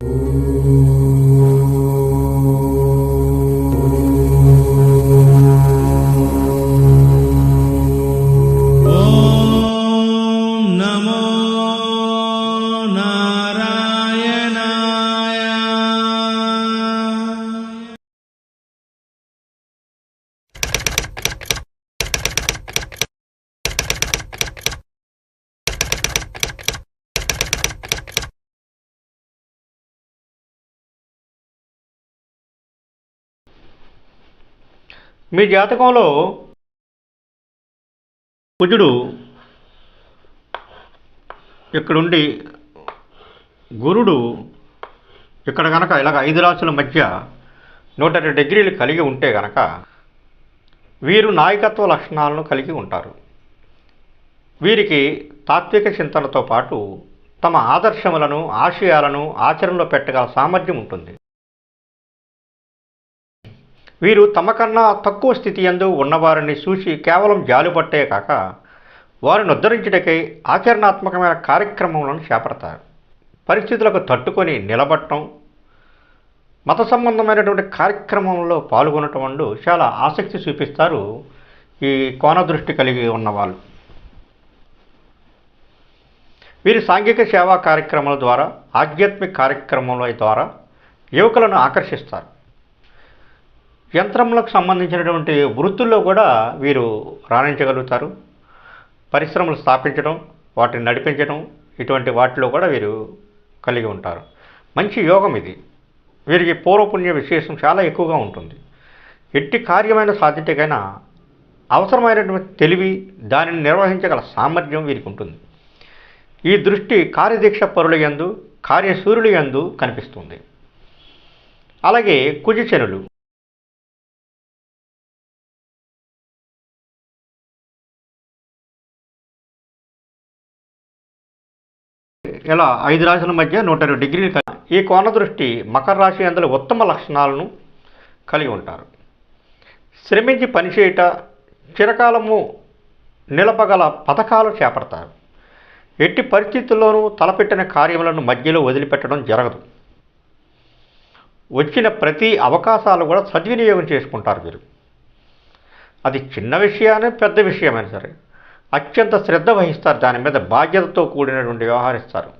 Música మీ జాతకంలో కుజుడు ఇక్కడుండి గురుడు ఇక్కడ కనుక ఇలాగ ఐదు రాసుల మధ్య నూట రెండు డిగ్రీలు కలిగి ఉంటే కనుక వీరు నాయకత్వ లక్షణాలను కలిగి ఉంటారు. వీరికి తాత్విక చింతనతో పాటు తమ ఆదర్శములను ఆశయాలను ఆచరణలో పెట్టగల సామర్థ్యం ఉంటుంది. వీరు తమకన్నా తక్కువ స్థితి ఎందు ఉన్నవారిని చూసి కేవలం జాలుపట్టే కాక వారిని ఉద్ధరించుటకై ఆచరణాత్మకమైన కార్యక్రమములను చేపడతారు. పరిస్థితులకు తట్టుకొని నిలబడటం మత సంబంధమైనటువంటి కార్యక్రమంలో పాల్గొనటం వండు చాలా ఆసక్తి చూపిస్తారు ఈ కోణ దృష్టి కలిగి ఉన్నవాళ్ళు. వీరి సాంఘిక సేవా కార్యక్రమాల ద్వారా ఆధ్యాత్మిక కార్యక్రమాల ద్వారా యువకులను ఆకర్షిస్తారు. యంత్రములకు సంబంధించినటువంటి వృత్తుల్లో కూడా వీరు రాణించగలుగుతారు. పరిశ్రమలు స్థాపించడం వాటిని నడిపించడం ఇటువంటి వాటిలో కూడా వీరు కలిగి ఉంటారు. మంచి యోగం ఇది. వీరికి పూర్వపుణ్య విశేషం చాలా ఎక్కువగా ఉంటుంది. ఎట్టి కార్యమైన సాధ్యతకైనా అవసరమైనటువంటి తెలివి దానిని నిర్వహించగల సామర్థ్యం వీరికి ఉంటుంది. ఈ దృష్టి కార్యదీక్ష పరుల యందు కార్యసూర్యుల యందు కనిపిస్తుంది. అలాగే కుజిచనులు ఇలా ఐదు రాశుల మధ్య నూట ఇరవై డిగ్రీలు ఈ కోణ దృష్టి మకర రాశి అందులో ఉత్తమ లక్షణాలను కలిగి ఉంటారు. శ్రమించి పనిచేయుట చిరకాలము నిలపగల పథకాలు చేపడతారు. ఎట్టి పరిస్థితుల్లోనూ తలపెట్టిన కార్యములను మధ్యలో వదిలిపెట్టడం జరగదు. వచ్చిన ప్రతి అవకాశాలు కూడా సద్వినియోగం చేసుకుంటారు వీరు. అది చిన్న విషయాన్ని పెద్ద విషయమైనా సరే. అత్యంత శ్రద్ధ వహిస్తారు. దాని మీద బాధ్యతతో కూడినటువంటి వ్యవహరిస్తారు.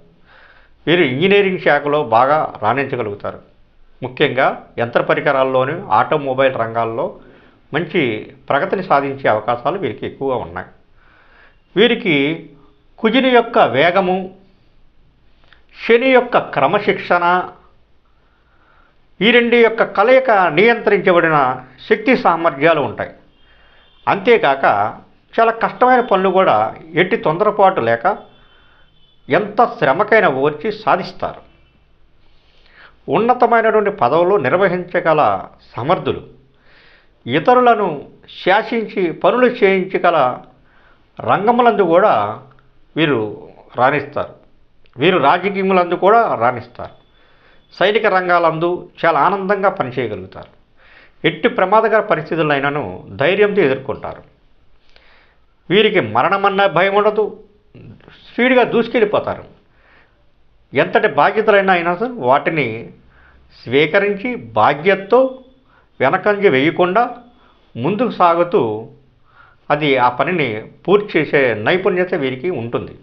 వీరు ఇంజనీరింగ్ శాఖలో బాగా రాణించగలుగుతారు. ముఖ్యంగా యంత్ర పరికరాల్లోని ఆటోమొబైల్ రంగాల్లో మంచి ప్రగతిని సాధించే అవకాశాలు వీరికి ఎక్కువగా ఉన్నాయి. వీరికి కుజుని యొక్క వేగము శని యొక్క క్రమశిక్షణ ఈ రెండు యొక్క కలయిక నియంత్రించబడిన శక్తి సామర్థ్యాలు ఉంటాయి. అంతేకాక చాలా కష్టమైన పనులు కూడా ఎట్టి తొందరపాటు లేక ఎంత శ్రమకైనా ఓర్చి సాధిస్తారు. ఉన్నతమైనటువంటి పదవులు నిర్వహించగల సమర్థులు ఇతరులను శాసించి పనులు చేయించగల రంగములందు కూడా వీరు రాణిస్తారు. వీరు రాజకీయములందు కూడా రాణిస్తారు. సైనిక రంగాలందు చాలా ఆనందంగా పనిచేయగలుగుతారు. ఎట్టి ప్రమాదకర పరిస్థితులైనను ధైర్యంతో ఎదుర్కొంటారు. వీరికి మరణమన్న భయం ఉండదు స్పీడ్గా దూసుకెళ్ళిపోతారు. ఎంతటి బాధ్యతలైనా అయినా సరే వాటిని స్వీకరించి బాధ్యతతో వెనకంజ వేయకుండా ముందుకు సాగుతూ అది ఆ పనిని పూర్తి చేసే నైపుణ్యత వీరికి ఉంటుంది.